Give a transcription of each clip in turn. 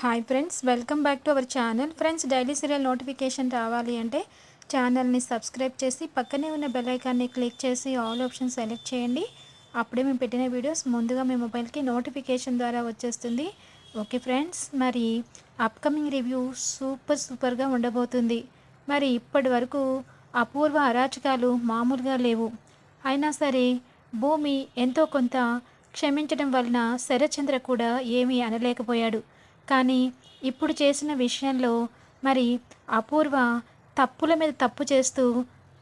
Hi friends welcome back to our channel friends daily serial notification రావాలి అంటే ఛానల్ని subscribe చేసి పక్కనే ఉన్న బెలైకాన్ని క్లిక్ చేసి ఆల్ ఆప్షన్ సెలెక్ట్ చేయండి. అప్పుడే మేము పెట్టిన వీడియోస్ ముందుగా మీ మొబైల్కి నోటిఫికేషన్ ద్వారా వచ్చేస్తుంది. ఓకే ఫ్రెండ్స్ మరి అప్కమింగ్ రివ్యూ సూపర్ సూపర్గా ఉండబోతుంది. మరి ఇప్పటి వరకు అపూర్వ అరాచకాలు మామూలుగా లేవు. అయినా సరే భూమి ఎంతో కొంత క్షమించడం వలన శరచంద్ర కూడా ఏమీ అనలేకపోయాడు. కానీ ఇప్పుడు చేసిన విషయంలో మరి అపూర్వ తప్పుల మీద తప్పు చేస్తూ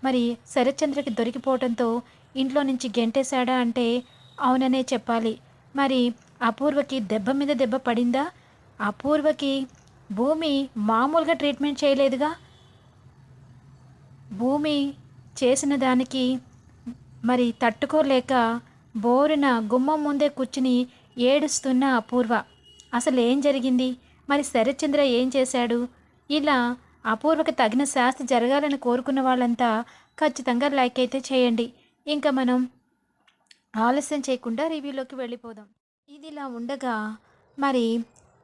మరి శరత్చంద్రకి దొరికిపోవడంతో ఇంట్లో నుంచి గెంటేశాడా అంటే అవుననే చెప్పాలి. మరి అపూర్వకి దెబ్బ మీద దెబ్బ పడిందా? అపూర్వకి భూమి మామూలుగా ట్రీట్మెంట్ చేయలేదుగా? భూమి చేసిన దానికి మరి తట్టుకోలేక బోరున గుమ్మం ముందే కూర్చుని ఏడుస్తున్న అపూర్వ. అసలు ఏం జరిగింది? మరి శరత్చంద్ర ఏం చేశాడు? ఇలా అపూర్వకి తగిన శాస్తి జరగాలని కోరుకున్న వాళ్ళంతా ఖచ్చితంగా లైక్ అయితే చేయండి. ఇంకా మనం ఆలస్యం చేయకుండా రివ్యూలోకి వెళ్ళిపోదాం. ఇది ఇలా ఉండగా మరి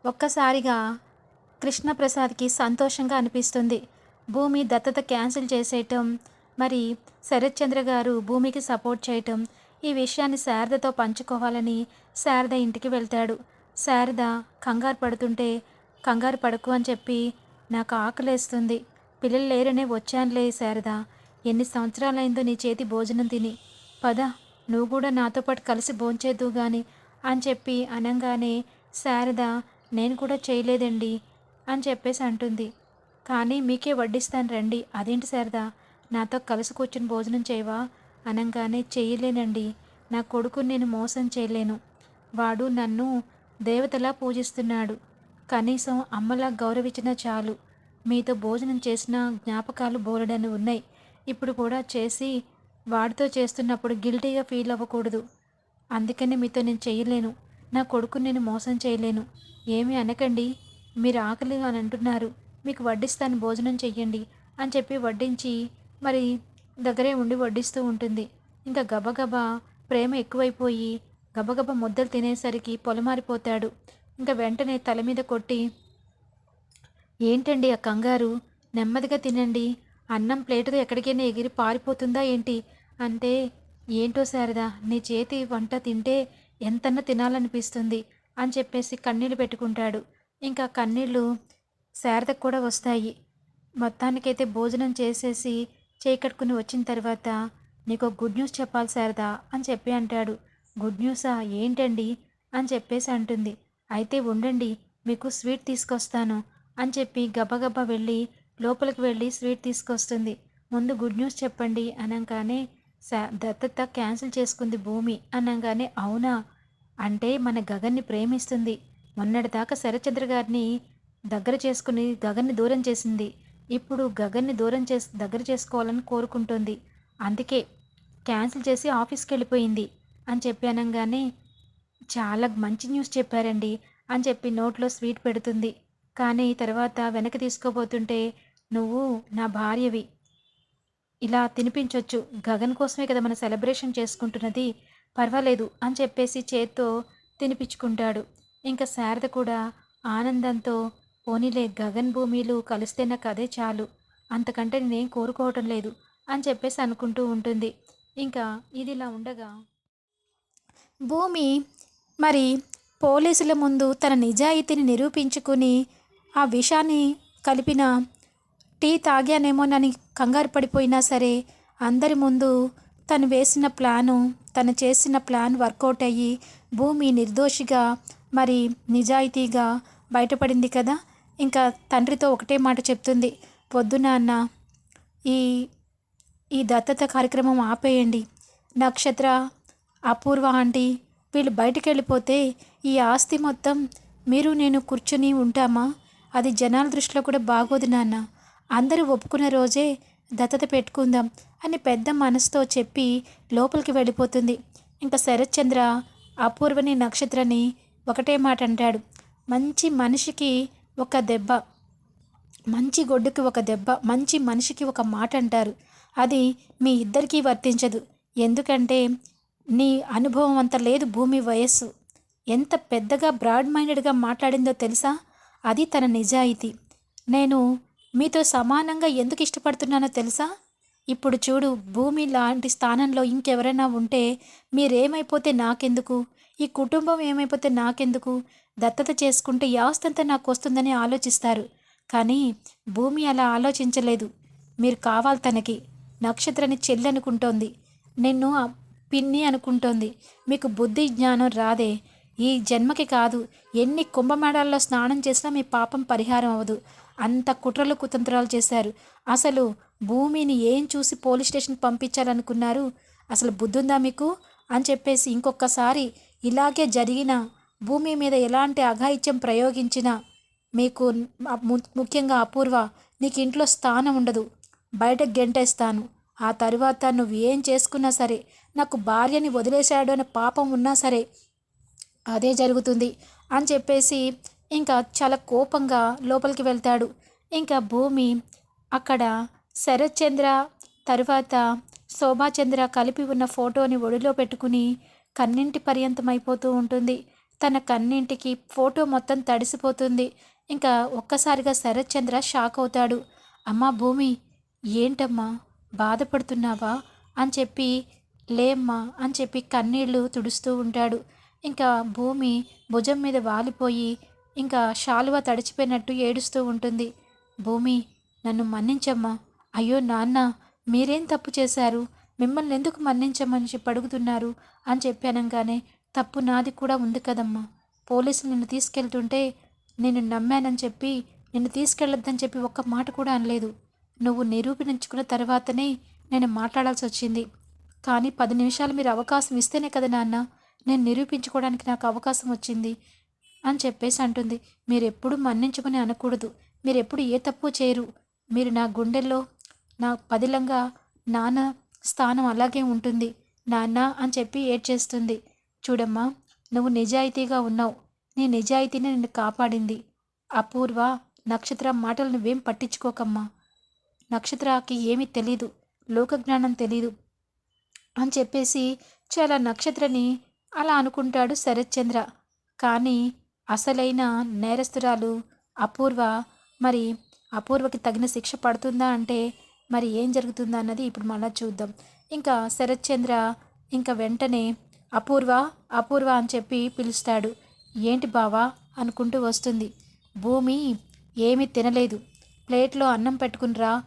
ఒక్కసారిగా కృష్ణప్రసాద్కి సంతోషంగా అనిపిస్తుంది. భూమి దత్తత క్యాన్సిల్ చేసేయటం మరి శరత్చంద్ర గారు భూమికి సపోర్ట్ చేయటం ఈ విషయాన్ని శారదతో పంచుకోవాలని శారద ఇంటికి వెళ్తాడు. శారద కంగారు పడుతుంటే కంగారు పడకు అని చెప్పి నాకు ఆకలేస్తుంది. పిల్లలు లేరనే వచ్చానులే శారద. ఎన్ని సంవత్సరాలైందో నీ చేతి భోజనం తిని. పద నువ్వు కూడా నాతో పాటు కలిసి భోంచేద్దు గాని అని చెప్పి అనగానే శారద నేను కూడా చేయలేదండి అని చెప్పేసి అంటుంది. కానీ మీకే వడ్డిస్తాను రండి. అదేంటి శారదా నాతో కలిసి కూర్చుని భోజనం చేయవా? అనగానే చేయలేనండి నా కొడుకుని నేను మోసం చేయలేను. వాడు నన్ను దేవతలా పూజిస్తున్నాడు. కనీసం అమ్మలా గౌరవించిన చాలు. మీతో భోజనం చేసిన జ్ఞాపకాలు బోలెడని ఉన్నాయి. ఇప్పుడు కూడా చేసి వాడితో చేస్తున్నప్పుడు గిల్టీగా ఫీల్ అవ్వకూడదు. అందుకనే మీతో నేను చేయలేను. నా కొడుకుని నేను మోసం చేయలేను. ఏమీ అనకండి. మీరు ఆకలి అని అంటున్నారు. మీకు వడ్డిస్తాను భోజనం చెయ్యండి అని చెప్పి వడ్డించి మరి దగ్గరే ఉండి వడ్డిస్తూ ఉంటుంది. ఇంకా గబగబా ప్రేమ ఎక్కువైపోయి గబగబ ముద్దలు తినేసరికి పొలమారిపోతాడు. ఇంకా వెంటనే తల మీద కొట్టి ఏంటండి ఆ కంగారు? నెమ్మదిగా తినండి. అన్నం ప్లేటుగా ఎక్కడికైనా ఎగిరి పారిపోతుందా ఏంటి? అంటే ఏంటో శారదా నీ చేతి వంట తింటే ఎంతన్నా తినాలనిపిస్తుంది అని చెప్పేసి కన్నీళ్ళు పెట్టుకుంటాడు. ఇంకా కన్నీళ్ళు శారదకు కూడా వస్తాయి. మొత్తానికైతే భోజనం చేసేసి చేకట్టుకుని వచ్చిన తర్వాత నీకు గుడ్ న్యూస్ చెప్పాలి శారదా అని చెప్పి అంటాడు. గుడ్ న్యూసా? ఏంటండి? అని చెప్పేసి అంటుంది. అయితే ఉండండి మీకు స్వీట్ తీసుకొస్తాను అని చెప్పి గబగబా వెళ్ళి లోపలికి వెళ్ళి స్వీట్ తీసుకొస్తుంది. ముందు గుడ్ న్యూస్ చెప్పండి అనగానే సా దత్తత క్యాన్సిల్ చేసుకుంది భూమి అనగానే అవునా? అంటే మన గగన్ని ప్రేమిస్తుంది. మొన్నటిదాకా శరచంద్ర గారిని దగ్గర చేసుకుని గగన్ని దూరం చేసింది. ఇప్పుడు గగన్ని దూరం చేసి దగ్గర చేసుకోవాలని కోరుకుంటుంది. అందుకే క్యాన్సిల్ చేసి ఆఫీస్కి వెళ్ళిపోయింది అని చెప్పి అనగానే చాలా మంచి న్యూస్ చెప్పారండి అని చెప్పి నోట్లో స్వీట్ పెడుతుంది. కానీ తర్వాత వెనక్కి తీసుకోబోతుంటే నువ్వు నా భార్యవి. ఇలా తినిపించవచ్చు గగన్ కోసమే కదా మన సెలబ్రేషన్ చేసుకుంటున్నది. పర్వాలేదు అని చెప్పేసి చేత్తో తినిపించుకుంటాడు. ఇంకా శారద కూడా ఆనందంతో పోనీలే గగన్ భూమిలు కలిస్తే నాకు అదే చాలు. అంతకంటే నేనేం కోరుకోవటం లేదు అని చెప్పేసి అనుకుంటూ ఉంటుంది. ఇంకా ఇది ఇలా ఉండగా భూమి మరి పోలీసుల ముందు తన నిజాయితీని నిరూపించుకుని ఆ విషాన్ని కలిపిన టీ తాగానేమోనని కంగారు పడిపోయినా సరే అందరి ముందు తను వేసిన ప్లాను తను చేసిన ప్లాన్ వర్కౌట్ అయ్యి భూమి నిర్దోషిగా మరి నిజాయితీగా బయటపడింది కదా? ఇంకా తండ్రితో ఒకటే మాట చెప్తుంది. పొద్దున అన్న ఈ ఈ దత్తత కార్యక్రమం ఆపేయండి. నక్షత్ర అపూర్వ ఆంటీ వీళ్ళు బయటికి వెళ్ళిపోతే ఈ ఆస్తి మొత్తం మీరు నేను కూర్చుని ఉంటామా? అది జనాల దృష్టిలో కూడా బాగోదు నాన్న. అందరూ ఒప్పుకున్న రోజే దత్తత పెట్టుకుందాం అని పెద్ద మనసుతో చెప్పి లోపలికి వెళ్ళిపోతుంది. ఇంకా శరత్చంద్ర అపూర్వని నక్షత్రని ఒకటే మాట అంటాడు. మంచి మనిషికి ఒక దెబ్బ మంచి గొడ్డుకి ఒక దెబ్బ మంచి మనిషికి ఒక మాట అంటారు. అది మీ ఇద్దరికీ వర్తించదు. ఎందుకంటే నీ అనుభవం అంత లేదు భూమి వయస్సు. ఎంత పెద్దగా బ్రాడ్ మైండెడ్గా మాట్లాడిందో తెలుసా? అది తన నిజాయితీ. నేను మీతో సమానంగా ఎందుకు ఇష్టపడుతున్నానో తెలుసా? ఇప్పుడు చూడు భూమి లాంటి స్థానంలో ఇంకెవరైనా ఉంటే మీరేమైపోతే నాకెందుకు? ఈ కుటుంబం ఏమైపోతే నాకెందుకు? దత్తత చేసుకుంటే ఈ నాకు వస్తుందని ఆలోచిస్తారు. కానీ భూమి అలా ఆలోచించలేదు. మీరు కావాలి తనకి. నక్షత్రాన్ని చెల్లనుకుంటోంది. నిన్ను పిన్ని అనుకుంటోంది. మీకు బుద్ధి జ్ఞానం రాదే. ఈ జన్మకి కాదు ఎన్ని కుంభమేళాల్లో స్నానం చేసినా మీ పాపం పరిహారం అవ్వదు. అంత కుట్రలు కుతంత్రాలు చేశారు. అసలు భూమిని ఏం చూసి పోలీస్ స్టేషన్ పంపించాలనుకున్నారు? అసలు బుద్ధుందా మీకు? అని చెప్పేసి ఇంకొకసారి ఇలాగే జరిగిన భూమి మీద ఎలాంటి అఘాయిత్యం ప్రయోగించినా మీకు ముఖ్యంగా అపూర్వ నీకు ఇంట్లో స్థానం ఉండదు. బయట గెంటేస్తాను. ఆ తరువాత నువ్వు ఏం చేసుకున్నా సరే నాకు భార్యని వదిలేశాడు అనే పాపం ఉన్నా సరే అదే జరుగుతుంది అని చెప్పేసి ఇంకా చాలా కోపంగా లోపలికి వెళ్తాడు. ఇంకా భూమి అక్కడ శరత్చంద్ర తరువాత శోభాచంద్ర కలిపి ఉన్న ఫోటోని ఒడిలో పెట్టుకుని కన్నింటి పర్యంతం అయిపోతూ ఉంటుంది. తన కన్నింటికి ఫోటో మొత్తం తడిసిపోతుంది. ఇంకా ఒక్కసారిగా శరత్చంద్ర షాక్ అవుతాడు. అమ్మా భూమి ఏంటమ్మా? బాధపడుతున్నావా? అని చెప్పి లేమ్మా అని చెప్పి కన్నీళ్ళు తుడుస్తూ ఉంటాడు. ఇంకా భూమి భుజం మీద వాలిపోయి ఇంకా శాలువ తడిచిపోయినట్టు ఏడుస్తూ ఉంటుంది. భూమి నన్ను మన్నించమ్మా. అయ్యో నాన్న మీరేం తప్పు చేశారు? మిమ్మల్ని ఎందుకు మన్నించమని చెప్పి అడుగుతున్నారు? అని చెప్పి అనగానే తప్పు నాది కూడా ఉంది కదమ్మా. పోలీసులు నిన్ను తీసుకెళ్తుంటే నేను నమ్మానని చెప్పి నిన్ను తీసుకెళ్ళొద్దని చెప్పి ఒక్క మాట కూడా అనలేదు. నువ్వు నిరూపించుకున్న తర్వాతనే నేను మాట్లాడాల్సి వచ్చింది. కానీ పది నిమిషాలు మీరు అవకాశం ఇస్తేనే కదా నాన్న నేను నిరూపించుకోవడానికి నాకు అవకాశం వచ్చింది అని చెప్పేసి అంటుంది. మీరెప్పుడు మన్నించమని అనకూడదు. మీరెప్పుడు ఏ తప్పు చేయరు. మీరు నా గుండెల్లో నా పదిలంగా నాన్న స్థానం అలాగే ఉంటుంది. నాన్న అని చెప్పి ఏడ్చేస్తుంది. చూడమ్మా నువ్వు నిజాయితీగా ఉన్నావు. నీ నిజాయితీనే నిన్ను కాపాడింది. అపూర్వ నక్షత్ర మాటలు నువ్వేం పట్టించుకోకమ్మా. నక్షత్రకి ఏమీ తెలీదు. లోకజ్ఞానం తెలీదు. అని చెప్పేసి చాలా నక్షత్రని అలా అనుకుంటాడు శరత్చంద్ర. కానీ అసలైన నేరస్తురాలు అపూర్వ మరి అపూర్వకి తగిన శిక్ష పడుతుందా అంటే మరి ఏం జరుగుతుందా అన్నది ఇప్పుడు మళ్ళీ చూద్దాం. ఇంకా శరత్చంద్ర ఇంకా వెంటనే అపూర్వ అపూర్వ అని చెప్పి పిలుస్తాడు. ఏంటి బావా? అనుకుంటూ వస్తుంది. భూమి ఏమీ తినలేదు. ప్లేట్లో అన్నం పెట్టుకునిరా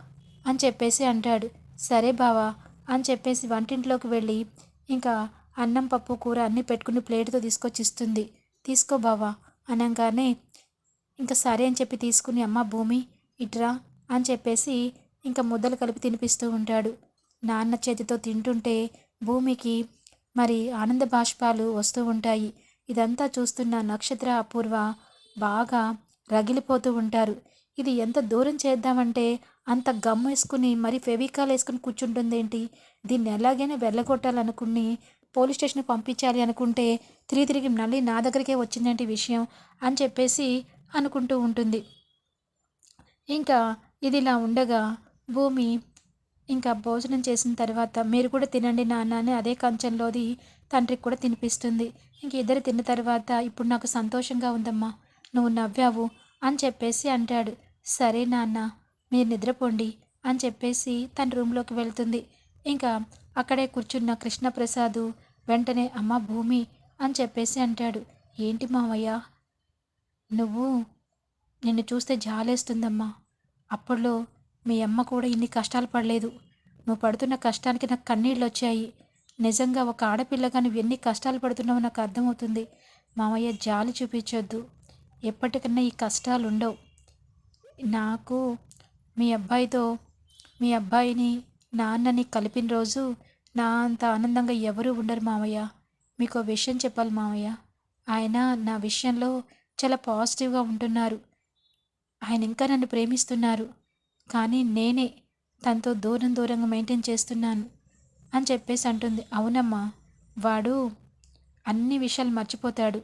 అని చెప్పేసి అంటాడు. సరే బావా అని చెప్పేసి వంటింట్లోకి వెళ్ళి ఇంకా అన్నం పప్పు కూర అన్నీ పెట్టుకుని ప్లేట్తో తీసుకొచ్చి ఇస్తుంది. తీసుకో బావా అనగానే ఇంకా సరే అని చెప్పి తీసుకుని అమ్మ భూమి ఇట్రా అని చెప్పేసి ఇంకా ముద్దలు కలిపి తినిపిస్తూ ఉంటాడు. నాన్న చేతితో తింటుంటే భూమికి మరి ఆనంద బాష్పాలు వస్తూ ఉంటాయి. ఇదంతా చూస్తున్న నక్షత్ర అపూర్వ బాగా రగిలిపోతూ ఉంటారు. ఇది ఎంత దూరం చేద్దామంటే అంత గమ్ వేసుకుని మరి ఫెవికాల్ వేసుకుని కూర్చుంటుందేంటి? దీన్ని ఎలాగైనా వెళ్ళగొట్టాలనుకుని పోలీస్ స్టేషన్కి పంపించాలి అనుకుంటే తిరిగి తిరిగి మళ్ళీ నా దగ్గరికే వచ్చిందేంటి విషయం అని చెప్పేసి అనుకుంటూ ఉంటుంది. ఇంకా ఇది ఇలా ఉండగా భూమి ఇంకా భోజనం చేసిన తర్వాత మీరు కూడా తినండి నాన్న అని అదే కంచంలోది తండ్రికి కూడా తినిపిస్తుంది. ఇంక ఇద్దరు తిన్న తర్వాత ఇప్పుడు నాకు సంతోషంగా ఉందమ్మా నువ్వు నవ్వావు అని చెప్పేసి అంటాడు. సరే నాన్న. మీరు నిద్రపోండి అని చెప్పేసి తన రూమ్లోకి వెళ్తుంది. ఇంకా అక్కడే కూర్చున్న కృష్ణప్రసాద్ వెంటనే అమ్మ భూమి అని చెప్పేసి అంటాడు. ఏంటి మావయ్య? నువ్వు నిన్ను చూస్తే జాలేస్తుందమ్మా. అప్పట్లో మీ అమ్మ కూడా ఇన్ని కష్టాలు పడలేదు. నువ్వు పడుతున్న కష్టానికి నాకు కన్నీళ్ళు వచ్చాయి నిజంగా ఒక ఆడపిల్లగా నువ్వు ఎన్ని కష్టాలు పడుతున్నావో నాకు అర్థమవుతుంది. మామయ్య జాలి చూపించొద్దు. ఎప్పటికన్నా ఈ కష్టాలు ఉండవు నాకు మీ అబ్బాయితో మీ అబ్బాయిని నాన్నని కలిపిన రోజు నా అంత ఆనందంగా ఎవరూ ఉండరు మామయ్య మీకు విషయం చెప్పాలి మామయ్య ఆయన నా విషయంలో చాలా పాజిటివ్గా ఉంటున్నారు. ఆయన ఇంకా నన్ను ప్రేమిస్తున్నారు. కానీ నేనే తనతో దూరం దూరంగా మెయింటైన్ చేస్తున్నాను అని చెప్పేసి అంటుంది. అవునమ్మా వాడు అన్ని విషయాలు మర్చిపోతాడు.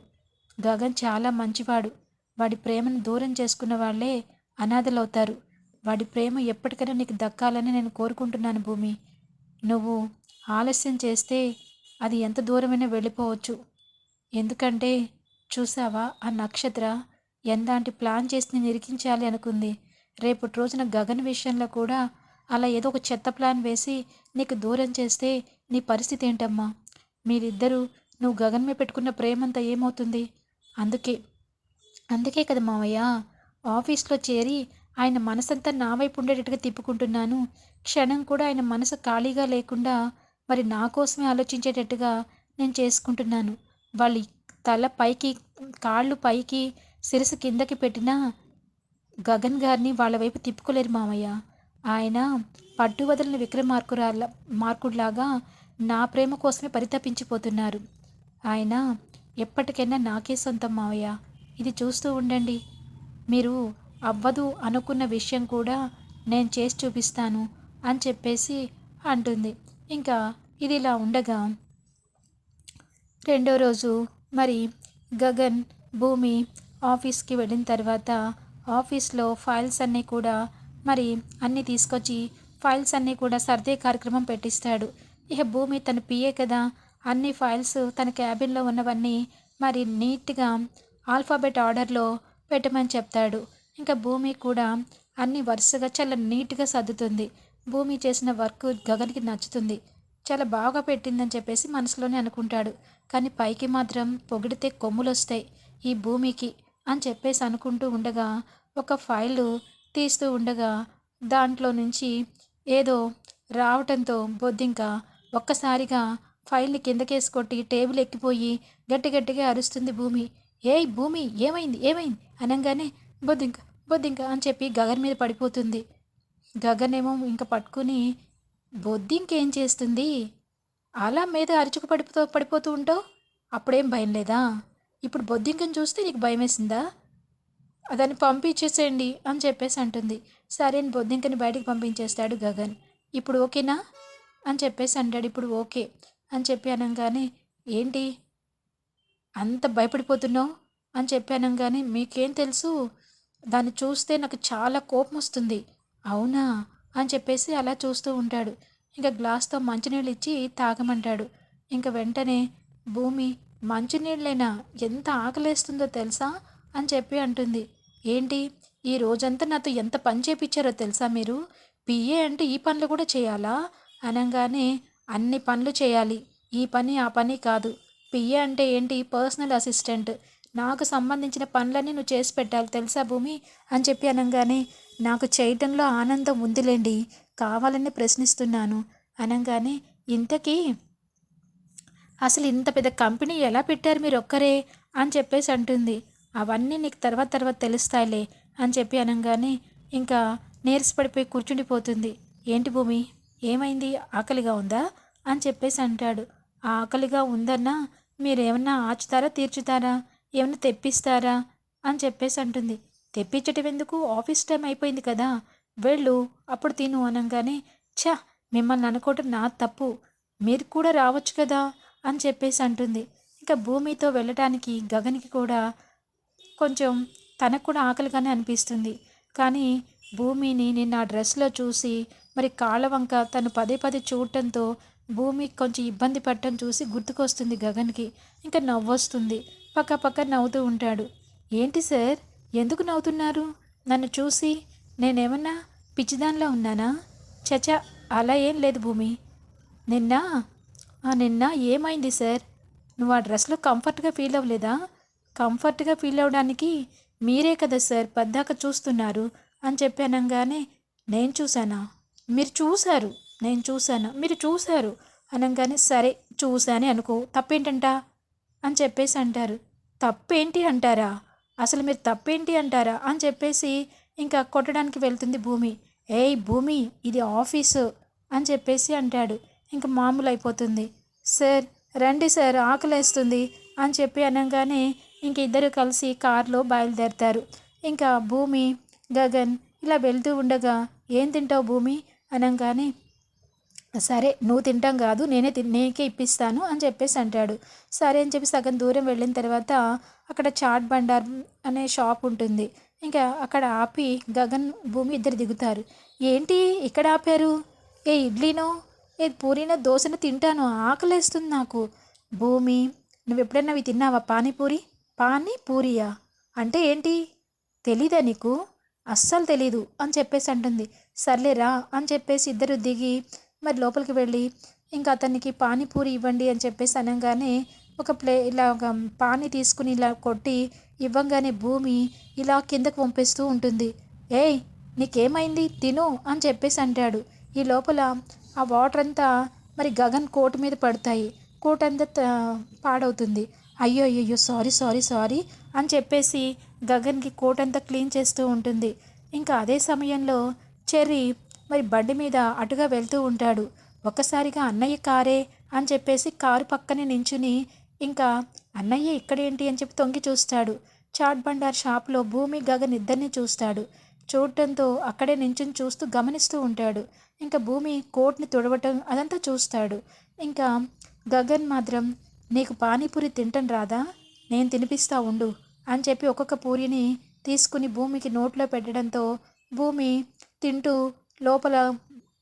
గగన్ చాలా మంచివాడు. వాడి ప్రేమను దూరం చేసుకున్న వాళ్ళే అనాథలవుతారు. వాడి ప్రేమ ఎప్పటికైనా నీకు దక్కాలని నేను కోరుకుంటున్నాను భూమి. నువ్వు ఆలస్యం చేస్తే అది ఎంత దూరమైనా వెళ్ళిపోవచ్చు. ఎందుకంటే చూసావా ఆ నక్షత్ర ఎందాంటి ప్లాన్ చేసి నేను ఇరికించాలి అనుకుంది. రేపటి రోజున గగన్ విషయంలో కూడా అలా ఏదో ఒక చెత్త ప్లాన్ వేసి నీకు దూరం చేస్తే నీ పరిస్థితి ఏంటమ్మా? మీరిద్దరూ నువ్వు గగన్ మీద పెట్టుకున్న ప్రేమంతా ఏమవుతుంది? అందుకే అందుకే కదా మావయ్య ఆఫీస్లో చేరి ఆయన మనసంతా నా వైపు ఉండేటట్టుగా తిప్పుకుంటున్నాను. క్షణం కూడా ఆయన మనసు ఖాళీగా లేకుండా మరి నా కోసమే ఆలోచించేటట్టుగా నేను చేసుకుంటున్నాను. వాళ్ళ తల పైకి కాళ్ళు పైకి శిరసు కిందకి పెట్టినా గగన్ గారిని వాళ్ళ వైపు తిప్పుకోలేరు మామయ్య. ఆయన పట్టు వదలని విక్రమార్కురాల మార్కుడిలాగా నా ప్రేమ కోసమే పరితపించిపోతున్నారు. ఆయన ఎప్పటికైనా నాకే సొంతం మావయ్య ఇది చూస్తూ ఉండండి. మీరు అవ్వదు అనుకున్న విషయం కూడా నేను చేసి చూపిస్తాను అని చెప్పేసి అంటుంది. ఇంకా ఇది ఇలా ఉండగా రెండో రోజు మరి గగన్ భూమి ఆఫీస్కి వెళ్ళిన తర్వాత ఆఫీస్లో ఫైల్స్ అన్నీ కూడా మరి అన్నీ తీసుకొచ్చి ఫైల్స్ అన్నీ కూడా సర్దే కార్యక్రమం పెట్టిస్తాడు. ఇక భూమి తన పిఏ కదా అన్ని ఫైల్స్ తన క్యాబిన్లో ఉన్నవన్నీ మరి నీట్గా ఆల్ఫాబెట్ ఆర్డర్లో పెట్టమని చెప్తాడు. ఇంకా భూమి కూడా అన్ని వరుసగా చాలా నీట్గా సర్దుతుంది. భూమి చేసిన వర్క్ గగన్కి నచ్చుతుంది. చాలా బాగా పెట్టిందని చెప్పేసి మనసులోనే అనుకుంటాడు. కానీ పైకి మాత్రం పొగిడితే కొమ్ములు వస్తాయి ఈ భూమికి అని చెప్పేసి అనుకుంటూ ఉండగా ఒక ఫైలు తీస్తూ ఉండగా దాంట్లో నుంచి ఏదో రావటంతో బొద్దింక ఒక్కసారిగా ఫైల్ని కిందకేసుకొట్టి టేబుల్ ఎక్కిపోయి గట్టి గట్టిగా అరుస్తుంది భూమి. ఏయ్ భూమి ఏమైంది ఏమైంది? అనగానే బొద్దింక బొద్దింక అని చెప్పి గగన్ మీద పడిపోతుంది. గగన్ ఏమో ఇంకా పట్టుకుని బొద్దింక ఏం చేస్తుంది? అలా మీద అరుచుకు పడిపోతూ పడిపోతూ ఉంటావు? అప్పుడేం భయం లేదా? ఇప్పుడు బొద్దింకని చూస్తే నీకు భయం వేసిందా దాన్ని పంపించేసేయండి అని చెప్పేసి అంటుంది. సరే అని బొద్దింకని బయటికి పంపించేస్తాడు గగన్. ఇప్పుడు ఓకేనా? అని చెప్పేసి అంటాడు. ఇప్పుడు ఓకే అని చెప్పి అనగానే ఏంటి? అంత భయపడిపోతున్నావు? అని చెప్పి అనగానే మీకేం తెలుసు? దాన్ని చూస్తే నాకు చాలా కోపం వస్తుంది. అవునా? అని చెప్పేసి అలా చూస్తూ ఉంటాడు. ఇంకా గ్లాస్తో మంచినీళ్ళు ఇచ్చి తాగమంటాడు. ఇంకా వెంటనే భూమి మంచినీళ్ళైనా? ఎంత ఆకలేస్తుందో తెలుసా? అని చెప్పి అంటుంది. ఏంటి? ఈ రోజంతా నాతో ఎంత పని చేపించారో తెలుసా మీరు? పిఏ అంటే ఈ పనులు కూడా చేయాలా? అనగానే అన్ని పనులు చేయాలి. ఈ పని ఆ పని కాదు. పిఏ అంటే ఏంటి? Personal assistant. నాకు సంబంధించిన పనులన్నీ నువ్వు చేసి పెట్టాలి తెలుసా భూమి? అని చెప్పి అనగానే నాకు చేయటంలో ఆనందం ఉందిలేండి కావాలని ప్రశ్నిస్తున్నాను. అనగానే ఇంతకీ అసలు ఇంత పెద్ద కంపెనీ ఎలా పెట్టారు మీరు ఒక్కరే అని చెప్పేసి అంటుంది. అవన్నీ నీకు తర్వాత తర్వాత తెలుస్తాయిలే అని చెప్పి అనగానే ఇంకా నీరసపడిపోయి కూర్చుండిపోతుంది. ఏంటి భూమి ఏమైంది? ఆకలిగా ఉందా? అని చెప్పేసి అంటాడు. ఆ ఆకలిగా ఉందన్నా మీరేమన్నా ఆచుతారా తీర్చుతారా? ఏమైనా తెప్పిస్తారా? అని చెప్పేసి అంటుంది. తెప్పించటం ఎందుకు? ఆఫీస్ టైం అయిపోయింది కదా. వెళ్ళు అప్పుడు తిను అనగానే ఛ మిమ్మల్ని అనుకోవటం నా తప్పు. మీరు కూడా రావచ్చు కదా? అని చెప్పేసి అంటుంది. ఇంకా భూమితో వెళ్ళటానికి గగన్కి కూడా కొంచెం తనకు కూడా ఆకలిగానే అనిపిస్తుంది. కానీ భూమిని నిన్న ఆ డ్రెస్లో చూసి మరి కాళ్ళ వంక తను పదే పదే చూడటంతో భూమి కొంచెం ఇబ్బంది పడటం చూసి గుర్తుకొస్తుంది గగన్కి. ఇంకా నవ్వొస్తుంది. పక్కపక్క నవ్వుతూ ఉంటాడు. ఏంటి సార్? ఎందుకు నవ్వుతున్నారు? నన్ను చూసి నేనేమన్నా పిచ్చిదానిలో ఉన్నానా? చచా అలా ఏం లేదు భూమి. నిన్న? నిన్న ఏమైంది సార్? నువ్వు ఆ డ్రెస్లో కంఫర్ట్గా ఫీల్ అవ్వలేదా? కంఫర్ట్గా ఫీల్ అవ్వడానికి మీరే కదా సార్ పద్దాక చూస్తున్నారు అని చెప్పి నేను చూశానా? మీరు చూశారు. నేను చూశాను. మీరు చూశారు. అనగానే సరే చూశానే అనుకో. తప్పేంటంట? అని చెప్పేసి అంటారు. తప్పేంటి అంటారా? అసలు మీరు తప్పేంటి అంటారా? అని చెప్పేసి ఇంకా కొట్టడానికి వెళ్తుంది భూమి. ఏయ్ భూమి ఇది ఆఫీసు అని చెప్పేసి అంటాడు. ఇంకా మామూలు అయిపోతుంది సార్ రండి సార్ ఆకలేస్తుంది అని చెప్పి అనగానే ఇంక ఇద్దరు కలిసి కారులో బయలుదేరతారు. ఇంకా భూమి గగన్ ఇలా వెళ్తూ ఉండగా ఏం తింటావు భూమి? అనగానే సరే నువ్వు తింటాం కాదు నేనే తి నేకే ఇప్పిస్తాను అని చెప్పేసి అంటాడు. సరే అని చెప్పి సగం దూరం వెళ్ళిన తర్వాత అక్కడ చాట్ బండార్ అనే షాప్ ఉంటుంది. ఇంకా అక్కడ ఆపి గగన్ భూమి ఇద్దరు దిగుతారు. ఏంటి ఇక్కడ ఆపారు? ఏ ఇడ్లీనో? ఏ పూరీనో? దోశనో? తింటాను. ఆకలేస్తుంది నాకు. భూమి నువ్వు ఎప్పుడైనా అవి తిన్నావా? పానీపూరి? పానీ పూరియా అంటే ఏంటి? తెలీదా నీకు? అస్సలు తెలీదు అని చెప్పేసి అంటుంది. సర్లేరా అని చెప్పేసి ఇద్దరు దిగి మరి లోపలికి వెళ్ళి ఇంకా అతనికి పానీపూరి ఇవ్వండి అని చెప్పేసి అనగానే ఒక ప్లే ఇలా ఒక పానీ తీసుకుని ఇలా కొట్టి ఇవ్వంగానే భూమి ఇలా కిందకు పంపిస్తూ ఉంటుంది. ఏయ్ నీకేమైంది? తిను అని చెప్పేసి అంటాడు. ఈ లోపల ఆ వాటర్ అంతా మరి గగన్ కోట్ మీద పడతాయి. కోట్ అంతా పాడవుతుంది. అయ్యో అయ్యో సారీ సారీ సారీ అని చెప్పేసి గగన్కి కోట్ అంతా క్లీన్ చేస్తూ ఉంటుంది. ఇంకా అదే సమయంలో చెర్రీ మరి బండి మీద అటుగా వెళ్తూ ఉంటాడు. ఒక్కసారిగా అన్నయ్య కారే అని చెప్పేసి కారు పక్కనే నించుని ఇంకా అన్నయ్య ఇక్కడేంటి అని చెప్పి తొంగి చూస్తాడు. చాట్ బండార్ షాప్లో భూమి గగన్ ఇద్దరిని చూస్తాడు. చూడటంతో అక్కడే నించుని చూస్తూ గమనిస్తూ ఉంటాడు. ఇంకా భూమి కోట్ని తుడవటం అదంతా చూస్తాడు. ఇంకా గగన్ మాత్రం నీకు పానీపూరి తింటం రాదా? నేను తినిపిస్తా ఉండు అని చెప్పి ఒక్కొక్క పూరిని తీసుకుని భూమికి నోట్లో పెట్టడంతో భూమి తింటూ లోపల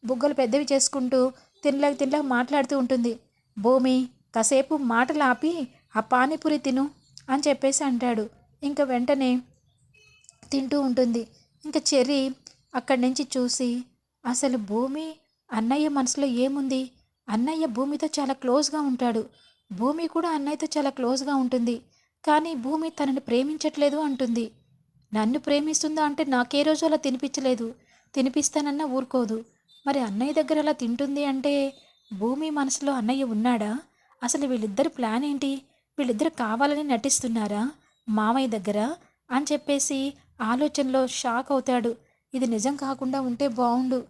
బుగ్గలు పెద్దవి చేసుకుంటూ తినలేక తినలేక మాట్లాడుతూ ఉంటుంది. భూమి కాసేపు మాటలు ఆపి ఆ పానీపూరి తిను అని చెప్పేసి అంటాడు. ఇంకా వెంటనే తింటూ ఉంటుంది. ఇంకా చెర్రీ అక్కడి నుంచి చూసి అసలు భూమి అన్నయ్య మనసులో ఏముంది? అన్నయ్య భూమితో చాలా క్లోజ్గా ఉంటాడు. భూమి కూడా అన్నయ్యతో చాలా క్లోజ్గా ఉంటుంది. కానీ భూమి తనని ప్రేమించట్లేదు అంటుంది. నన్ను ప్రేమిస్తుందా అంటే నాకే రోజు అలా తినిపించలేదు. తినిపిస్తానన్నా ఊరుకోదు. మరి అన్నయ్య దగ్గర అలా తింటుంది అంటే భూమి మనసులో అన్నయ్య ఉన్నాడా? అసలు వీళ్ళిద్దరు ప్లాన్ ఏంటి? వీళ్ళిద్దరు కావాలని నటిస్తున్నారా? మామయ్య దగ్గర? అని చెప్పేసి ఆలోచనలో షాక్ అవుతాడు. ఇది నిజం కాకుండా ఉంటే బాగుండు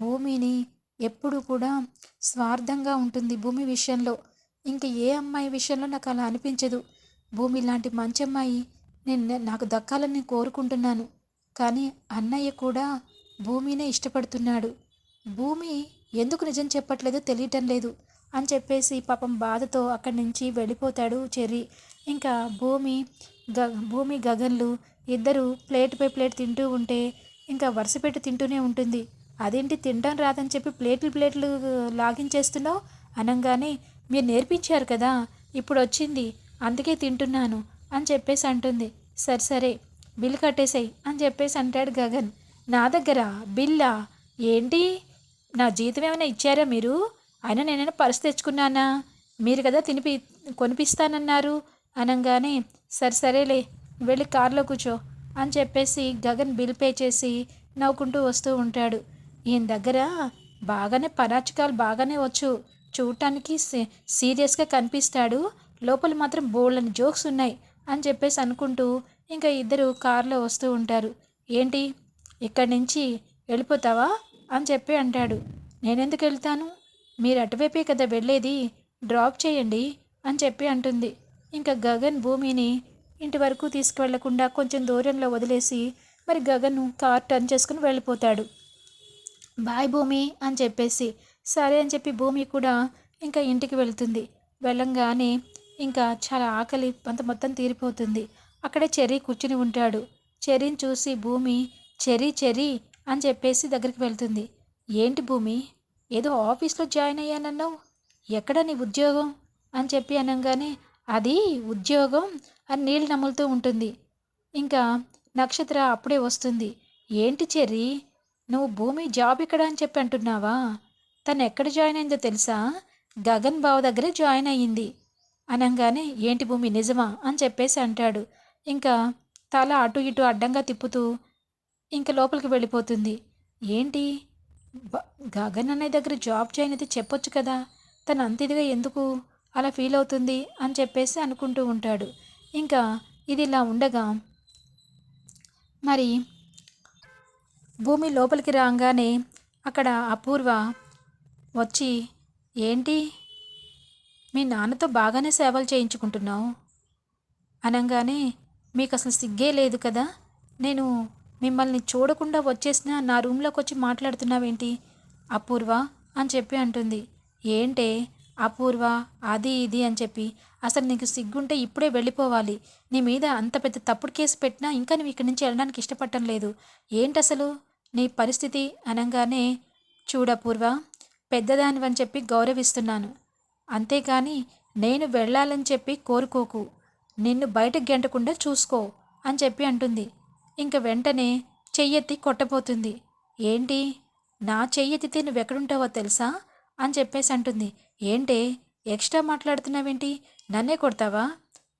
భూమిని ఎప్పుడు కూడా స్వార్థంగా ఉంటుంది భూమి విషయంలో. ఇంక ఏ అమ్మాయి విషయంలో నాకు అలా అనిపించదు. భూమి లాంటి మంచి అమ్మాయి నేను నాకు దక్కాలని కోరుకుంటున్నాను. కానీ అన్నయ్య కూడా భూమినే ఇష్టపడుతున్నాడు. భూమి ఎందుకు నిజం చెప్పట్లేదో తెలియటం లేదు అని చెప్పేసి పాపం బాధతో అక్కడి నుంచి వెళ్ళిపోతాడు చెర్రీ. ఇంకా భూమి గ భూమి గగన్లు ఇద్దరు ప్లేట్ పై ప్లేట్ తింటూ ఉంటే ఇంకా వరుస పెట్టి తింటూనే ఉంటుంది. అదేంటి తినడం రాదని చెప్పి ప్లేట్లు ప్లేట్లు లాగించేస్తున్నావు? అనగానే మీరు నేర్పించారు కదా ఇప్పుడు వచ్చింది అందుకే తింటున్నాను అని చెప్పేసి అంటుంది. సరే సరే బిల్ కట్టేసాయి అని చెప్పేసి అంటాడు గగన్. నా దగ్గర బిల్లా ఏంటి? నా జీతం ఏమైనా ఇచ్చారా మీరు? అయినా నేనైనా పర్స్ తెచ్చుకున్నానా? మీరు కదా తినిపి కొనిపిస్తానన్నారు. అనగానే సరే సరేలే వెళ్ళి కారులో కూర్చో అని చెప్పేసి గగన్ బిల్ పే చేసి నవ్వుకుంటూ వస్తూ ఉంటాడు. ఈయన దగ్గర బాగానే పరాచకాలు బాగానే వచ్చు. చూడటానికి సీరియస్గా కనిపిస్తాడు. లోపల మాత్రం బోల్డని జోక్స్ ఉన్నాయి అని చెప్పేసి అనుకుంటూ ఇంకా ఇద్దరు కారులో వస్తూ ఉంటారు. ఏంటి? ఇక్కడి నుంచి వెళ్ళిపోతావా? అని చెప్పి అంటాడు. నేనెందుకు వెళ్తాను? మీరు అటువైపే కదా వెళ్ళేది డ్రాప్ చేయండి అని చెప్పి అంటుంది. ఇంకా గగన్ భూమిని ఇంటి వరకు తీసుకువెళ్ళకుండా కొంచెం దూరంలో వదిలేసి మరి గగన్ కార్ టర్న్ చేసుకుని వెళ్ళిపోతాడు. బాయ్ భూమి అని చెప్పేసి సరే అని చెప్పి భూమి కూడా ఇంకా ఇంటికి వెళ్తుంది. వెళ్ళంగానే ఇంకా చాలా ఆకలి అంత మొత్తం తీరిపోతుంది. అక్కడే చెర్రీ కూర్చుని ఉంటాడు. చెర్రీని చూసి భూమి చెర్రీ చెరీ అని చెప్పేసి దగ్గరికి వెళ్తుంది. ఏంటి భూమి? ఏదో ఆఫీస్లో జాయిన్ అయ్యానన్నావు? ఎక్కడ నీ ఉద్యోగం? అని చెప్పి అనగానే అది ఉద్యోగం అని నీళ్ళు నములుతూ ఉంటుంది. ఇంకా నక్షత్ర అప్పుడే వస్తుంది. ఏంటి చెర్రీ నువ్వు భూమి జాబ్ ఇక్కడ అని చెప్పి అంటున్నావా? తను ఎక్కడ జాయిన్ అయిందో తెలుసా? గగన్ బావ దగ్గరే జాయిన్ అయ్యింది. అనగానే ఏంటి భూమి నిజమా? అని చెప్పేసి అంటాడు. ఇంకా తల అటు ఇటు అడ్డంగా తిప్పుతూ ఇంక లోపలికి వెళ్ళిపోతుంది. ఏంటి? గగన్ అన్నయ్య దగ్గర జాబ్ జాయిన్ అయితే చెప్పొచ్చు కదా. తను అంత ఇదిగా ఎందుకు? అలా ఫీల్ అవుతుంది అని చెప్పేసి అనుకుంటూ ఉంటాడు. ఇంకా ఇది ఇలా ఉండగా మరి భూమి లోపలికి రాగానే అక్కడ అపూర్వ వచ్చి ఏంటి? మీ నాన్నతో బాగానే సేవలు చేయించుకుంటున్నావు? అనగానే మీకు అసలు సిగ్గే లేదు కదా. నేను మిమ్మల్ని చూడకుండా వచ్చేసిన నా రూమ్లోకి వచ్చి మాట్లాడుతున్నావేంటి? అపూర్వ అని చెప్పి అంటుంది. ఏంటే? అపూర్వ అది ఇది అని చెప్పి. అసలు నీకు సిగ్గుంటే ఇప్పుడే వెళ్ళిపోవాలి. నీ మీద అంత పెద్ద తప్పుడు కేసు పెట్టినా ఇంకా నువ్వు ఇక్కడి నుంచి వెళ్ళడానికి ఇష్టపడటం లేదు. ఏంటి అసలు నీ పరిస్థితి అనగానే చూడపూర్వ పెద్దదానివని చెప్పి గౌరవిస్తున్నాను. అంతేకాని నేను వెళ్ళాలని చెప్పి కోరుకోకు. నిన్ను బయటకు గెంటకుండా చూసుకో అని చెప్పి అంటుంది. ఇంక వెంటనే చెయ్యెత్తి కొట్టబోతుంది. ఏంటి? నా చెయ్యెత్తితే నువ్వెక్కడుంటావో తెలుసా? అని చెప్పేసి అంటుంది. ఏంటే? ఎక్స్ట్రా మాట్లాడుతున్నావేంటి? నన్నే కొడతావా?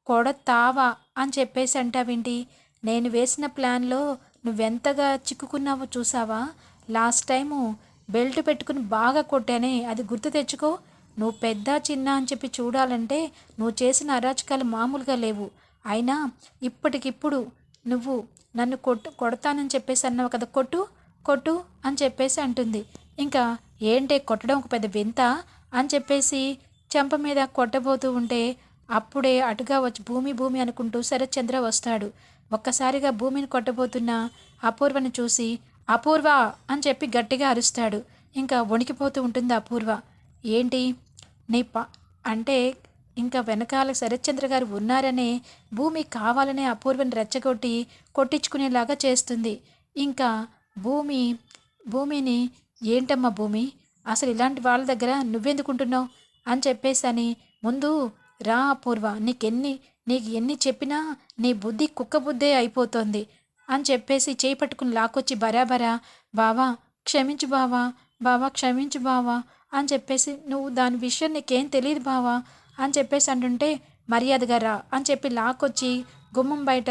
కొడతావా? అని చెప్పేసి అంటావేంటి? నేను వేసిన ప్లాన్లో నువ్వెంతగా చిక్కుకున్నావో చూసావా? లాస్ట్ టైము బెల్ట్ పెట్టుకుని బాగా కొట్టానే అది గుర్తు తెచ్చుకో. నువ్వు పెద్ద చిన్న అని చెప్పి చూడాలంటే నువ్వు చేసిన అరాచకాలు మామూలుగా లేవు. అయినా ఇప్పటికిప్పుడు నువ్వు నన్ను కొట్టు కొడతానని చెప్పేసి అన్నావు కదా కొట్టు కొట్టు అని చెప్పేసి అంటుంది. ఇంకా ఏంటే కొట్టడం ఒక పెద్ద వింత అని చెప్పేసి చెంప మీద కొట్టబోతూ ఉంటే అప్పుడే అటుగా వచ్చి భూమి భూమి అనుకుంటూ శరత్చంద్ర వస్తాడు. ఒక్కసారిగా భూమిని కొట్టబోతున్న అపూర్వని చూసి అపూర్వ అని చెప్పి గట్టిగా అరుస్తాడు. ఇంకా వణికిపోతూ ఉంటుంది అపూర్వ. ఏంటి? నీ ప అంటే ఇంకా వెనకాల శరత్చంద్ర గారు ఉన్నారనే భూమి కావాలనే అపూర్వని రెచ్చగొట్టి కొట్టించుకునేలాగా చేస్తుంది. ఇంకా భూమి భూమిని ఏంటమ్మా భూమి? అసలు ఇలాంటి వాళ్ళ దగ్గర నువ్వెందుకుంటున్నావు? అని చెప్పేసి అని ముందు రా అపూర్వ నీకెన్ని నీకు ఎన్ని చెప్పినా నీ బుద్ధి కుక్క బుద్ధే అయిపోతుంది అని చెప్పేసి చేయి పట్టుకుని లాక్కొచ్చి బరాబరా బావా క్షమించు బావా బావా క్షమించు బావా అని చెప్పేసి నువ్వు దాని విషయం నీకేం తెలియదు బావా అని చెప్పేసి అంటుంటే మర్యాదగా రా అని చెప్పి లాక్కొచ్చి గుమ్మం బయట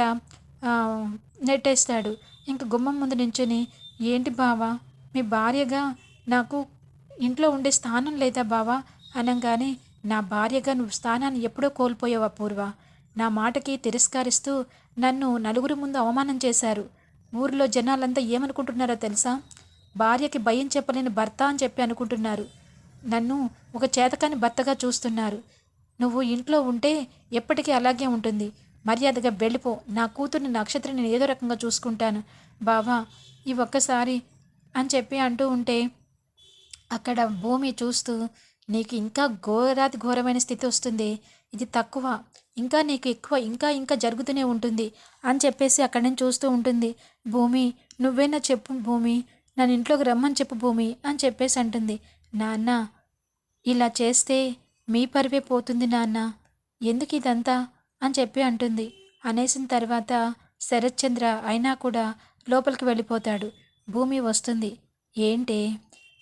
నెట్టేస్తాడు. ఇంక గుమ్మం ముందు నించుని ఏంటి బావా మీ భార్యగా నాకు ఇంట్లో ఉండే స్థానం లేదా బావా? అనగానే నా భార్యగా నువ్వు స్థానాన్ని ఎప్పుడో కోల్పోయావు అపూర్వ నా మాటకి తిరస్కరిస్తూ నన్ను నలుగురి ముందు అవమానం చేశారు. ఊరిలో జనాలంతా ఏమనుకుంటున్నారో తెలుసా? భార్యకి భయం చెప్పలేని భర్త అని చెప్పి అనుకుంటున్నారు. నన్ను ఒక చేతకాని భర్తగా చూస్తున్నారు. నువ్వు ఇంట్లో ఉంటే ఎప్పటికీ అలాగే ఉంటుంది. మర్యాదగా వెళ్ళిపో. నా కూతుర్ని నక్షత్రం నేను ఏదో రకంగా చూసుకుంటాను. బావా ఈ ఒక్కసారి అని చెప్పి అంటూ ఉంటే అక్కడ భూమి చూస్తూ నీకు ఇంకా ఘోరాతి ఘోరమైన స్థితి వస్తుంది. ఇది తక్కువ. ఇంకా నీకు ఎక్కువ ఇంకా ఇంకా జరుగుతూనే ఉంటుంది అని చెప్పేసి అక్కడి నుంచి చూస్తూ ఉంటుంది. భూమి నువ్వేనా చెప్పు భూమి నన్ను ఇంట్లోకి రమ్మని చెప్పు భూమి అని చెప్పేసి అంటుంది. నాన్న ఇలా చేస్తే మీ పరువే పోతుంది నాన్న. ఎందుకు ఇదంతా? అని చెప్పి అంటుంది. అనేసిన తర్వాత శరత్చంద్ర అయినా కూడా లోపలికి వెళ్ళిపోతాడు. భూమి వస్తుంది. ఏంటి?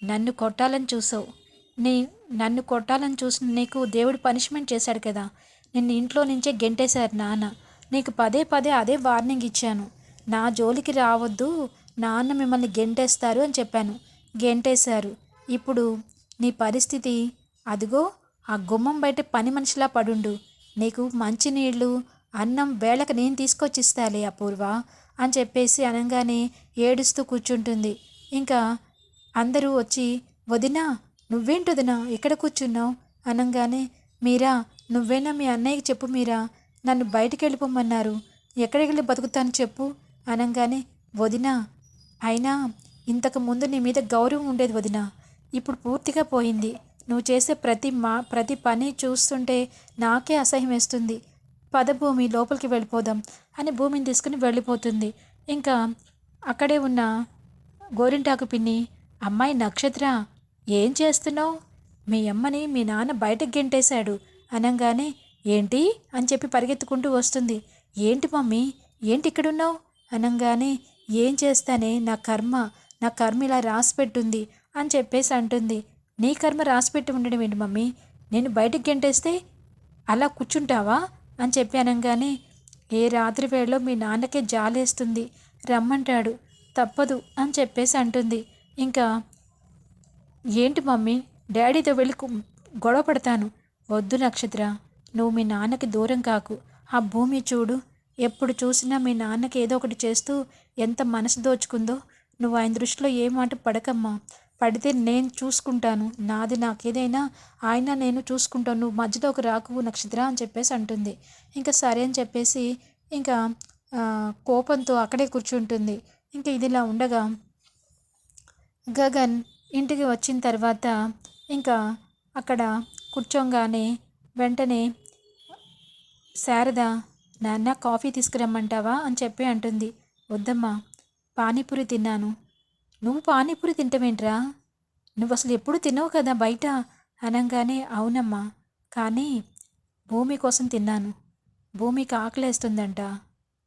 నన్ను కొట్టాలని చూసావు. నీ నన్ను కొట్టాలని చూసిన నీకు దేవుడు పనిష్మెంట్ చేశాడు కదా. నిన్ను ఇంట్లో నుంచే గెంటేశారు నాన్న. నీకు పదే పదే అదే వార్నింగ్ ఇచ్చాను. నా జోలికి రావద్దు. నాన్న మిమ్మల్ని గెంటేస్తారు అని చెప్పాను. గెంటేశారు. ఇప్పుడు నీ పరిస్థితి అదిగో. ఆ గుమ్మం బయట పని మనిషిలా పడుండు. నీకు మంచినీళ్ళు అన్నం వేళకు నేను తీసుకొచ్చిస్తాలే అపూర్వ అని చెప్పేసి అనగానే ఏడుస్తూ కూర్చుంటుంది. ఇంకా అందరూ వచ్చి వదినా నువ్వేంటి వదినా ఎక్కడ కూర్చున్నావు? అనగానే మీరా నువ్వేనా మీ అన్నయ్యకి చెప్పు మీరా నన్ను బయటికి వెళ్ళిపోమన్నారు ఎక్కడికి వెళ్ళి బతుకుతాను చెప్పు అనగానే వదినా అయినా ఇంతకు ముందు నీ మీద గౌరవం ఉండేది వదినా. ఇప్పుడు పూర్తిగా పోయింది. నువ్వు చేసే ప్రతి మా ప్రతి పని చూస్తుంటే నాకే అసహ్యం వేస్తుంది పద భూమి లోపలికి వెళ్ళిపోదాం అని భూమిని తీసుకుని వెళ్ళిపోతుంది. ఇంకా అక్కడే ఉన్న గోరింటాకు పిన్ని అమ్మాయి నక్షత్ర ఏం చేస్తున్నావు? మీ అమ్మని మీ నాన్న బయటకు గెంటేశాడు. అనగానే ఏంటి? అని చెప్పి పరిగెత్తుకుంటూ వస్తుంది. ఏంటి మమ్మీ? ఏంటి ఇక్కడున్నావు? అనగానే ఏం చేస్తానే? నా కర్మ నా కర్మ ఇలా రాసి పెట్టుంది అని చెప్పేసి అంటుంది. నీ కర్మ రాసి పెట్టి ఉండడం ఏంటి మమ్మీ? నేను బయటికి గెంటేస్తే అలా కూర్చుంటావా? అని చెప్పి అనగానే ఏ రాత్రి వేళలో మీ నాన్నకే జాలేస్తుంది రమ్మంటాడు. తప్పదు అని చెప్పేసి అంటుంది. ఇంకా ఏంటి మమ్మీ? డాడీతో వెళ్ళి గొడవ పడతాను. వద్దు నక్షత్ర నువ్వు మీ నాన్నకి దూరం కాకు. ఆ భూమి చూడు. ఎప్పుడు చూసినా మీ నాన్నకి ఏదో ఒకటి చేస్తూ ఎంత మనసు దోచుకుందో నువ్వు ఆయన దృష్టిలో ఏ మాట పడకమ్మా. పడితే నేను చూసుకుంటాను. నాది నాకేదైనా ఆయన నేను చూసుకుంటాను. నువ్వు మధ్యలోకి రాకు నక్షత్ర అని చెప్పేసి అంటుంది. ఇంకా సరే అని చెప్పేసి ఇంకా కోపంతో అక్కడే కూర్చుంటుంది. ఇంకా ఇదిలా ఉండగా గగన్ ఇంటికి వచ్చిన తర్వాత ఇంకా అక్కడ కూర్చోగానే వెంటనే శారద నాన్న కాఫీ తీసుకురమ్మంటావా? అని చెప్పి అంటుంది. వద్దమ్మా పానీపూరి తిన్నాను. నువ్వు పానీపూరి తింటమేంట్రా నువ్వు అసలు ఎప్పుడు తినవు కదా బయట? అనగానే అవునమ్మా. కానీ భూమి కోసం తిన్నాను. భూమికి ఆకలేస్తుందంట.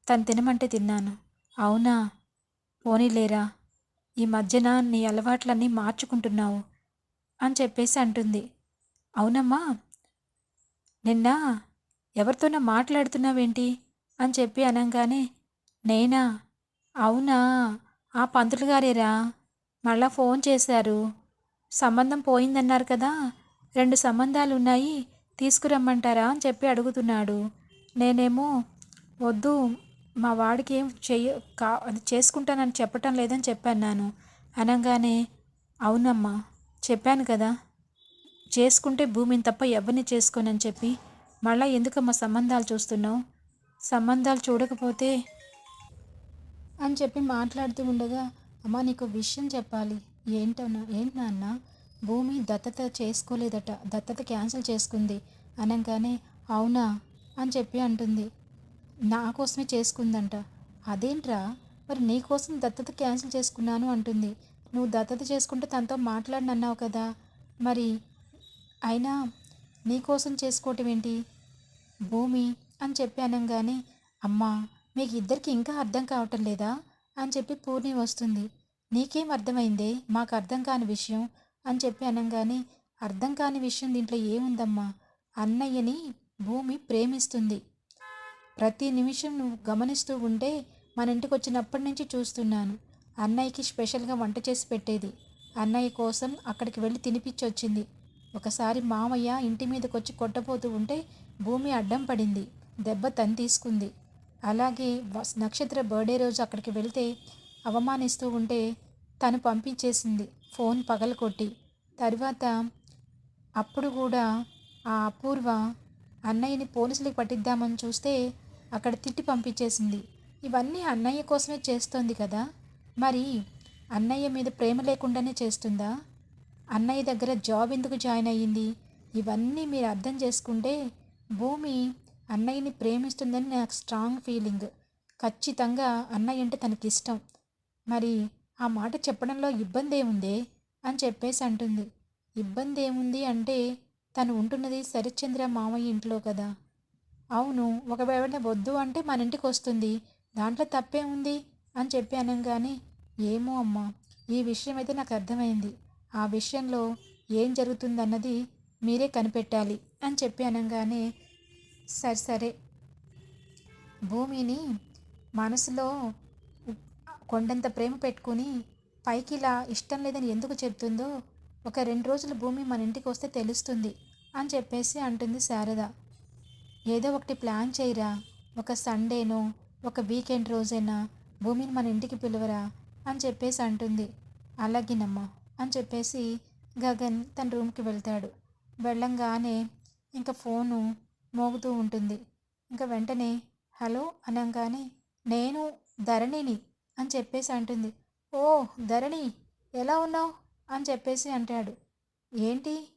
తను తినమంటే తిన్నాను. అవునా? పోనీలేరా. ఈ మధ్యన నీ అలవాట్లన్నీ మార్చుకుంటున్నావు అని చెప్పేసి అంటుంది. అవునమ్మా. నిన్న ఎవరితోనో మాట్లాడుతున్నావేంటి? అని చెప్పి అనగానే నేనా? అవునా? ఆ పంతులు గారేరా? మళ్ళా ఫోన్ చేశారు. సంబంధం పోయిందన్నారు కదా. రెండు సంబంధాలు ఉన్నాయి తీసుకురమ్మంటారా అని చెప్పి అడుగుతున్నాడు. నేనేమో వద్దు మా వాడికి ఏం చెయ్య కా అది చేసుకుంటానని చెప్పటం లేదని చెప్పాను నేను. అనగానే అవునమ్మా చెప్పాను కదా. చేసుకుంటే భూమిని తప్ప ఎవరిని చేసుకోనని చెప్పి మళ్ళీ ఎందుకమ్మా సంబంధాలు చూస్తున్నావు? సంబంధాలు చూడకపోతే అని చెప్పి మాట్లాడుతూ ఉండగా అమ్మ నీకు విషయం చెప్పాలి. ఏంటన్నా ఏంటి నాన్న? భూమి దత్తత చేసుకోలేదట. దత్తత క్యాన్సిల్ చేసుకుంది. అనగానే అవునా? అని చెప్పి అంటుంది. నా కోసమే చేసుకుందంట. అదేంట్రా? మరి నీ కోసం దత్తత క్యాన్సిల్ చేసుకున్నాను అంటుంది. నువ్వు దత్తత చేసుకుంటే తనతో మాట్లాడినన్నావు కదా. మరి అయినా నీకోసం చేసుకోవటం ఏంటి? భూమి అని చెప్పి అనగానే అమ్మా మీకు ఇద్దరికి ఇంకా అర్థం కావటం లేదా? అని చెప్పి పూర్ణి వస్తుంది. నీకేం అర్థమైందే? మాకు అర్థం కాని విషయం అని చెప్పి అనగానే అర్థం కాని విషయం దీంట్లో ఏముందమ్మా? అన్నయ్యని భూమి ప్రేమిస్తుంది. ప్రతి నిమిషం నువ్వు గమనిస్తూ ఉంటే మన ఇంటికి వచ్చినప్పటి నుంచి చూస్తున్నాను. అన్నయ్యకి స్పెషల్గా వంట చేసి పెట్టేది. అన్నయ్య కోసం అక్కడికి వెళ్ళి తినిపించి వచ్చింది ఒకసారి మామయ్య ఇంటి మీదకి వచ్చి కొట్టబోతూ ఉంటే భూమి అడ్డం పడింది. దెబ్బ తను తీసుకుంది. అలాగే నక్షత్ర బర్త్డే రోజు అక్కడికి వెళ్తే అవమానిస్తూ ఉంటే తను పంపించేసింది ఫోన్ పగలకొట్టి తర్వాత అప్పుడు కూడా ఆ అపూర్వ అన్నయ్యని పోలీసులకు పట్టిద్దామని చూస్తే అక్కడ తిట్టి పంపించేసింది. ఇవన్నీ అన్నయ్య కోసమే చేస్తోంది కదా? మరి అన్నయ్య మీద ప్రేమ లేకుండానే చేస్తుందా? అన్నయ్య దగ్గర జాబ్ ఎందుకు జాయిన్ అయ్యింది? ఇవన్నీ మీరు అర్థం చేసుకుంటే భూమి అన్నయ్యని ప్రేమిస్తుందని నాకు స్ట్రాంగ్ ఫీలింగ్ ఖచ్చితంగా అన్నయ్య అంటే తనకి ఇష్టం మరి ఆ మాట చెప్పడంలో ఇబ్బంది ఏముందే అని చెప్పేసి అంటుంది. ఇబ్బంది ఏముంది అంటే తను ఉంటున్నది శరత్చంద్ర మామయ్య ఇంట్లో కదా. అవును ఒకవేళ వద్దు అంటే మన ఇంటికి వస్తుంది. దాంట్లో తప్పే ఉంది అని చెప్పి అనగానే ఏమో అమ్మా ఈ విషయం అయితే నాకు అర్థమైంది. ఆ విషయంలో ఏం జరుగుతుందన్నది మీరే కనిపెట్టాలి అని చెప్పి అనగానే సరే సరే. భూమిని మనసులో కొండంత ప్రేమ పెట్టుకుని పైకి ఇలా ఇష్టం లేదని ఎందుకు చెప్తుందో ఒక రెండు రోజులు భూమి మన ఇంటికి వస్తే తెలుస్తుంది అని చెప్పేసి అంటుంది శారద. ఏదో ఒకటి ప్లాన్ చేయరా ఒక సండేనో ఒక వీకెండ్ రోజైనా భూమిని మన ఇంటికి పిలువరా అని చెప్పేసి అంటుంది. అలాగేనమ్మా అని చెప్పేసి గగన్ తన రూమ్కి వెళ్తాడు. వెళ్ళంగానే ఇంకా ఫోను మోగుతూ ఉంటుంది. ఇంకా వెంటనే హలో అనగానే నేను ధరణిని అని చెప్పేసి అంటుంది. ఓ ధరణి ఎలా ఉన్నావు? అని చెప్పేసి అంటాడు. ఏంటి?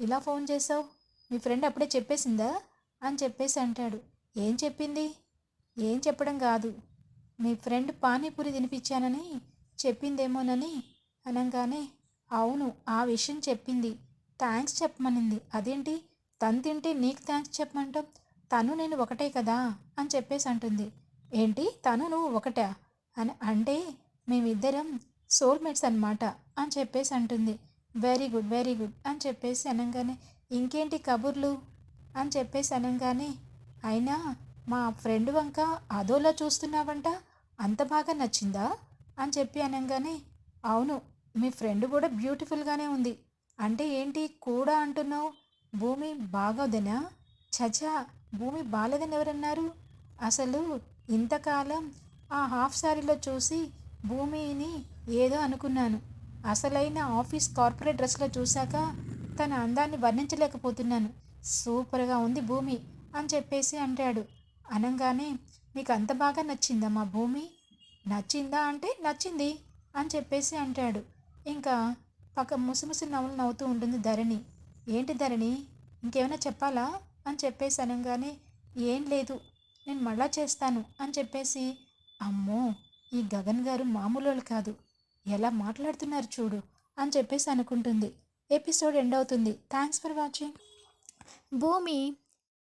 ఇలా ఫోన్ చేసావు? మీ ఫ్రెండ్ అప్పుడే చెప్పేసిందా? అని చెప్పేసి అంటాడు. ఏం చెప్పింది? ఏం చెప్పడం కాదు. మీ ఫ్రెండ్ పానీపూరి తినిపించానని చెప్పిందేమోనని అనగానే అవును ఆ విషయం చెప్పింది. థ్యాంక్స్ చెప్పమనింది. అదేంటి? తను తింటే నీకు థ్యాంక్స్ చెప్పమంటాం తను నేను ఒకటే కదా? అని చెప్పేసి అంటుంది. ఏంటి? తను నువ్వు ఒకటా? అని అంటే మేమిద్దరం సోల్మేట్స్ అనమాట అని చెప్పేసి అంటుంది. వెరీ గుడ్ వెరీ గుడ్ అని చెప్పేసి అనగానే ఇంకేంటి కబుర్లు? అని చెప్పేసి అనగానే అయినా మా ఫ్రెండ్ వంక అదోలా చూస్తున్నావంట? అంత బాగా నచ్చిందా? అని చెప్పి అనగానే అవును మీ ఫ్రెండ్ కూడా బ్యూటిఫుల్గానే ఉంది. అంటే ఏంటి? కూడా అంటున్నావు? భూమి బాగోదనా? చచా భూమి బాలేదని ఎవరన్నారు అసలు ఇంతకాలం ఆ హాఫ్ సారీలో చూసి భూమిని ఏదో అనుకున్నాను. అసలైన ఆఫీస్ కార్పొరేట్ డ్రెస్లో చూశాక తన అందాన్ని వర్ణించలేకపోతున్నాను. సూపర్గా ఉంది భూమి అని చెప్పేసి అంటాడు. అనగానే మీకు అంత బాగా నచ్చిందా మా భూమి? నచ్చిందా అంటే నచ్చింది అని చెప్పేసి అంటాడు. ఇంకా పక్క ముసిముసి నవ్వులు నవ్వుతూ ఉంటుంది ధరణి. ఏంటి ధరణి? ఇంకేమైనా చెప్పాలా? అని చెప్పేసి అనగానే ఏం లేదు. నేను మళ్ళా చేస్తాను అని చెప్పేసి అమ్మో! ఈ గగన్ గారు మామూలు వాళ్ళు కాదు. ఎలా మాట్లాడుతున్నారు చూడు అని చెప్పేసి అనుకుంటుంది. ఎపిసోడ్ ఎండ్ అవుతుంది. Thanks for watching. భూమి